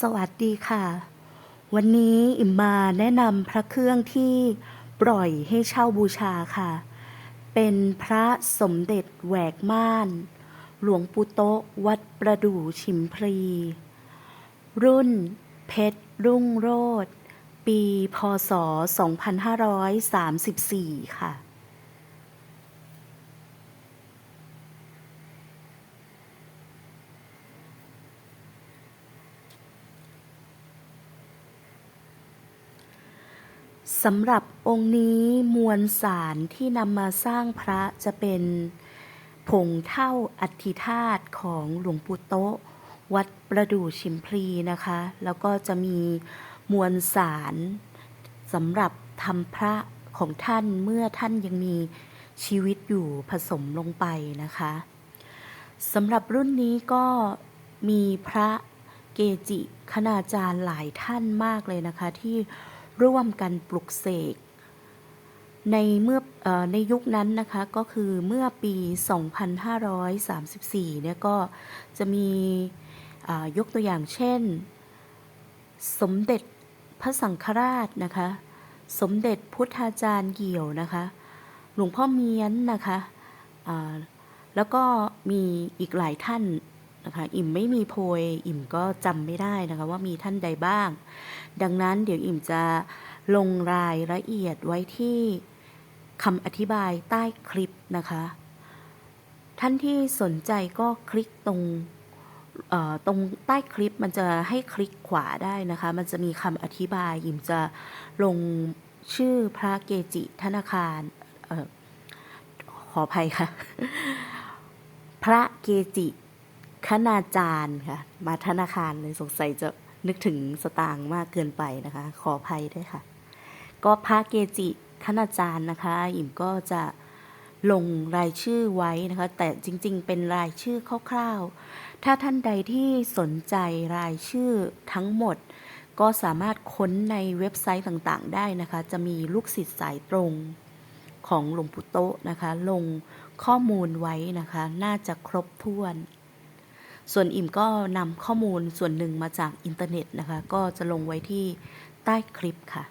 สวัสดีค่ะ วันนี้อิมมาแนะนำพระเครื่องที่ปล่อยให้เช่าบูชาค่ะ เป็นพระสมเด็จแหวกม่าน หลวงปู่โตวัดประดู่ชิมพลีรุ่นเพชรรุ่งโรจน์ปีพศ 2534 ค่ะ สำหรับองค์นี้มวลสารที่นำมาสร้างพระจะเป็นผงเท่าอัฐิธาตุของหลวงปู่โตะวัดประดู่ชิมพลีนะคะ แล้วก็จะมีมวลสารสำหรับทำพระของท่านเมื่อท่านยังมีชีวิตอยู่ผสมลงไปนะคะสำหรับรุ่นนี้ก็มีพระเกจิคณาจารย์หลายท่านมากเลยนะคะที่ ร่วมกันปลุกเสก ในเมื่ออในยุคนั้นนะคะก็คือเมื่อปี 2534 เนี่ยก็จะมียกตัวอย่างเช่น สมเด็จพระสังฆราชนะคะ สมเด็จพุทธาจารย์เกี่ยวนะคะ หลวงพ่อเมียนนะคะ แล้วก็มีอีกหลายท่าน นะคะ อิ่มไม่มีโพย อิ่มก็จำไม่ได้นะคะว่ามีท่านใดบ้าง ดังนั้นเดี๋ยวอิ่มจะลงรายละเอียดไว้ที่คำอธิบายใต้คลิปนะคะ ท่านที่สนใจก็คลิกตรงตรงใต้คลิปมันจะให้คลิกขวาได้นะคะ มันจะมีคำอธิบายยิมจะลงชื่อพระเกจิธนาคารออขออภัยค่ะ พระเกจิ คณาจารย์ค่ะ มาธนาคารเลยสงสัยจะนึกถึงสตางค์มากเกินไปนะคะ ขออภัยด้วยค่ะ ก็พระเกจิคณาจารย์นะคะ อิ่มก็จะลงรายชื่อไว้นะคะ แต่จริง ๆ เป็นรายชื่อคร่าวๆ ถ้าท่านใดที่สนใจรายชื่อทั้งหมด ก็สามารถค้นในเว็บไซต์ต่างๆ ได้นะคะ จะมีลูกศิษย์สายตรงของหลวงปู่โตนะคะ ลงข้อมูลไว้นะคะ น่าจะครบถ้วน ส่วนอิ่มก็นำข้อมูลส่วนหนึ่งมาจากอินเทอร์เน็ตนะคะ ก็จะลงไว้ที่ใต้คลิปค่ะ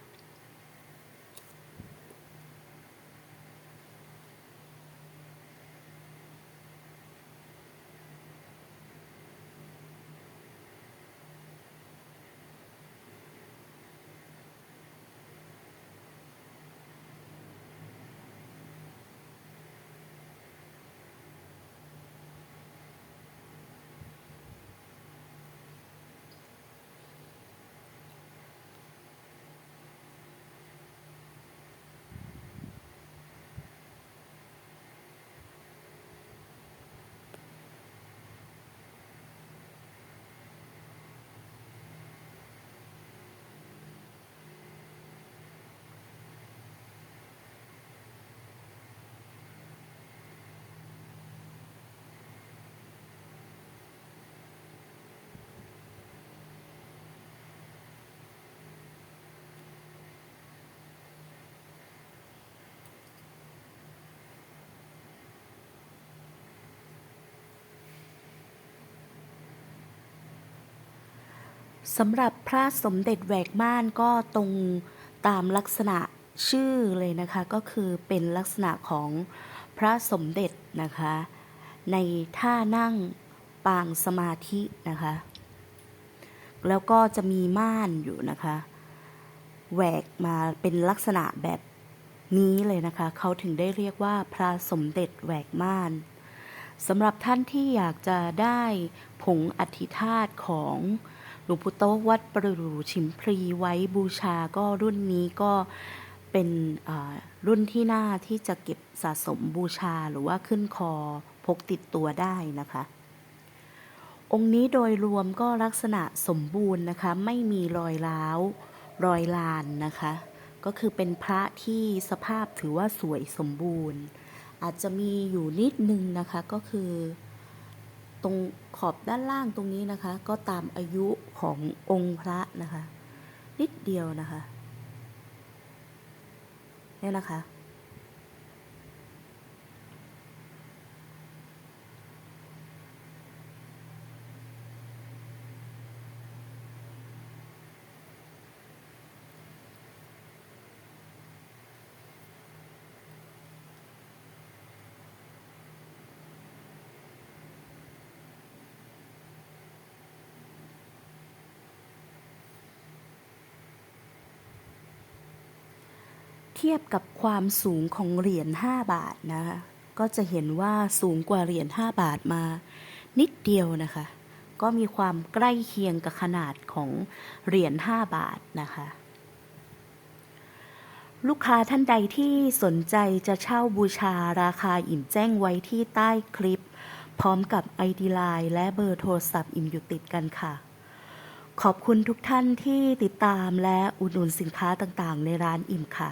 สำหรับพระสมเด็จแหวกม่านก็ตรงตามลักษณะชื่อเลยนะคะก็คือเป็นลักษณะของพระสมเด็จนะคะ ในท่านั่งปางสมาธินะคะ แล้วก็จะมีม่านอยู่นะคะแหวกมาเป็นลักษณะแบบนี้เลยนะคะเขาถึงได้เรียกว่าพระสมเด็จแหวกม่านสำหรับท่านที่อยากจะได้ผงอธิธาตของ หลวงปู่โตะวัดประดูชิมพลีไว้บูชาก็รุ่นนี้ก็เป็นรุ่นที่น่าที่จะเก็บสะสมบูชาหรือว่าขึ้นคอพกติดตัวได้นะคะ องค์นี้โดยรวมก็ลักษณะสมบูรณ์นะคะ ไม่มีรอยร้าวรอยลานนะคะ ก็คือเป็นพระที่สภาพถือว่าสวยสมบูรณ์ อาจจะมีอยู่นิดนึงนะคะก็คือ ตรงขอบด้านล่างตรงนี้นะคะ ก็ตามอายุขององค์พระนะคะ นิดเดียวนะคะ เนี่ยนะคะ ทียบกับความสูงของเหรียญ5บาทนะคะก็จะเห็นว่าสูงกว่าเหรียญ5บาทมา นิดเดียวนะคะ ก็มีความใกล้เคียงกับขนาดของเหรียญ5บาทนะคะ ลูกค้าท่านใดที่สนใจจะเช่าบูชาราคาอิ่มแจ้งไว้ที่ใต้คลิป พร้อมกับ ID Line และเบอร์โทรศัพท์อิ่มอยู่ติดกันค่ะขอบคุณทุกท่านที่ติดตามและอุดหนุนสินค้าต่างๆ ในร้านอิ่มค่ะ